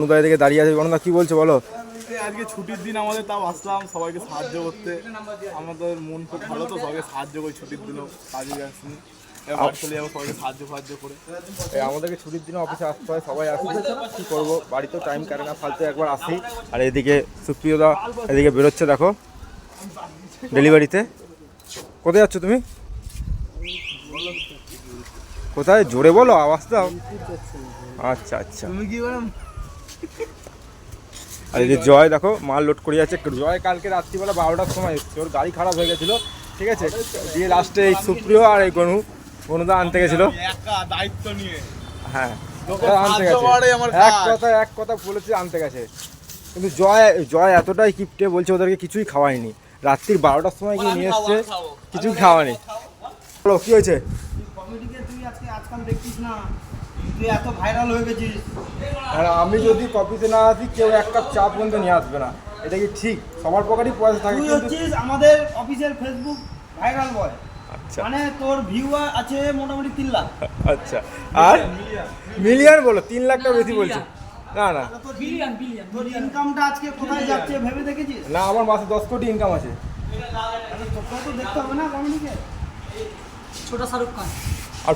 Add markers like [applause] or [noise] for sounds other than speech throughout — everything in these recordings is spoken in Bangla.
অনুদয় থেকে দাঁড়িয়ে আছে। অনুদা কি বলছো বলো? আজকে ছুটির দিন আমাদের তাও আসলাম সবাইকে সাহায্য করতে। আমাদের মন খুব ভালো তো সবাইকে সাহায্য করি ছুটির দিনও কাজে করে। আমাদেরকে ছুটির দিনে অফিসে আসতে হয় সবাই আসছে কি করব? বাড়িতেও টাইম কাটে না ফালতু একবার আসি। আর এদিকে সুপ্রিয়দা এদিকে বেরোচ্ছে দেখো। ডেলিভারিতে। কোথায় যাচ্ছ তুমি? কোথায়? জোরে বলো আওয়াজ দাও। আচ্ছা আচ্ছা। তুমি কি ম্যাডাম [laughs] আর এই যে জয় দেখো মাল লোড করে যাচ্ছে। জয় কালকে রাত্রিবেলা বারোটার সময় এসছে। ওর গাড়ি খারাপ হয়ে গেছিল ঠিক আছে? দিয়ে লাস্টে এই সুপ্রিয় আর এই গনু গনুদা আনতে গেছিল। দায়িত্ব নিয়ে। হ্যাঁ আনতে গেছে। এক কথা এক কথা বলেছে আনতে গেছে। কিন্তু জয় জয় এতটাই কিপটে বলছে ওদেরকে কিছুই খাওয়ায়নি। রাত্রির বারোটার সময় গিয়ে নিয়ে এসছে কিছুই খাওয়ানি বলো কি হয়েছে? তুই আজকে আজকাল দেখছিস না? তুই এত ভাইরাল হয়ে গেছিস। আর আমি যদি কপিতে না আসি কেউ এক কাপ চা পর্যন্ত নিয়ে আসবে না। এটা কি ঠিক? সবার পকেটই পয়সা থাকে তুই হচ্ছিস আমাদের অফিসের ফেসবুক ভাইরাল বয় আচ্ছা। মানে তোর ভিউয়ার আছে মোটামুটি তিন লাখ। আচ্ছা। আর মিলিয়ন বলো তিন লাখ টাকা বেশি বলছে। না না। তোর বিলিয়ন বিলিয়ন তোর ইনকামটা আজকে কোথায় যাচ্ছে ভেবে দেখেছিস? না আমার মাসে দশ কোটি ইনকাম আছে। তোকেও তো দেখতে হবে না কমেডিকে ছোট শাহরুখ খান। আর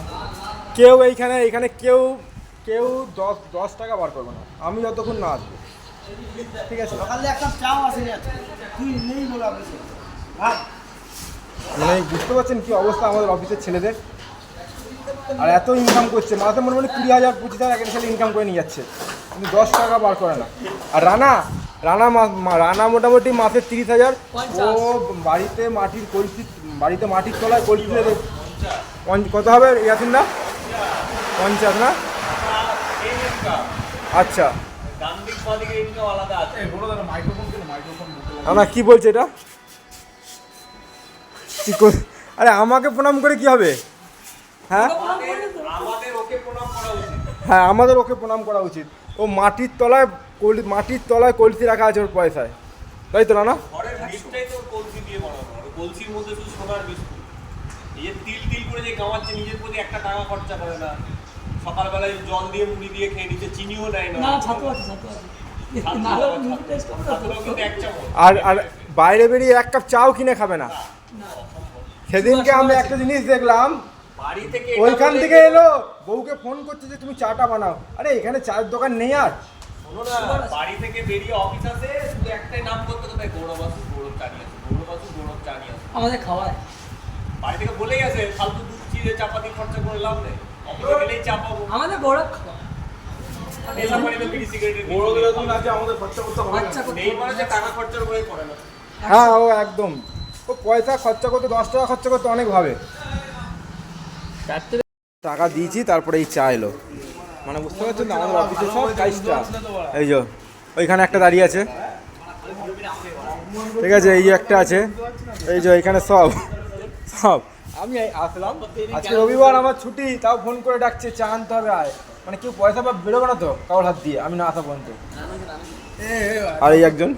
কেউ এইখানে এখানে কেউ কেউ দশ দশ টাকা বার করবে না। আমি যতক্ষণ না আসব। ঠিক আছে? সকালে একটা চাও আসে তুই নেই বলে মানে বুঝতে পারছেন কি অবস্থা আমাদের অফিসের ছেলেদের? আর এত ইনকাম করছে। মাসে মোটামুটি কুড়ি হাজার পঁচিশ হাজার একটা ছেলে ইনকাম করে নিয়ে যাচ্ছে। কিন্তু দশ টাকা বার করে না। আর রানা রানা রানা মোটামুটি মাসে তিরিশ হাজার। ও বাড়িতে মাটির পরিস্থিতি বাড়িতে মাটির তলায় পঞ্চ- কত হবে? ইয়াসিন না পঞ্চাশ না? আচ্ছা। আমরা কি বলছে এটা? আরে আমাকে প্রণাম করে কি হবে? হ্যাঁ? হ্যাঁ আমাদের ওকে প্রণাম করা উচিত। ও মাটির তলায় কল- মাটির তলায় কলসি রাখা আছে ওর পয়সায়। তাই তো না আর কলসির মধ্যে শুধু সোনার বিস্কুট। এই যে তিল তিল করে যে কামাচ্ছে নিজের প্রতি একটা টাকা খরচা করে না। সকালবেলায় জল দিয়ে মুড়ি দিয়ে খেয়ে নিচ্ছে চিনিও নেয় না। না ছাতু আছে ছাতু আছে। আর আর বাইরে বেরিয়ে এক কাপ চাও কিনে খাবে না। সেদিনকে আমি একটা জিনিস দেখলাম বাড়ি থেকে ওইখান থেকে এলো বউকে ফোন করছে যে তুমি চাটা বানাও। আরে এখানে চায়ের দোকান নেই আর। শোনো না বাড়ি থেকে বেরিয়ে অফিস আসে শুধু একটাই নাম করতে কোথায় গৌরবাসু গৌরব চা নিয়ে আসো গৌরবাসু গৌরব চা নিয়ে আমাদের খাওয়ায়। বাড়ি থেকে বলে গেছে ফালতু দুধ চিড়ে চাপাতি খরচা করে লাভ নেই। আমাদের বিড়ি মানে হ্যাঁ ও একদম। ও পয়সা খরচা করতে দশ টাকা খরচা করতে অনেক ভাবে। টাকা দিয়েছি তারপরে এই চা এলো। মানে বুঝতে পারছেন তো আমাদের অফিসে সব কাজটা এই যে ওইখানে একটা দাঁড়িয়ে আছে। ঠিক আছে এই যে একটা আছে। এই যে এখানে সব। সব। আমি আসলাম। আজকে রবিবার আমার ছুটি তাও ফোন করে ডাকছে চা আনতে হবে আয়। মানে কেউ পয়সা বা বেরোবে না তো কারোর হাত দিয়ে আমি না আসা পর্যন্ত। আর এই একজন?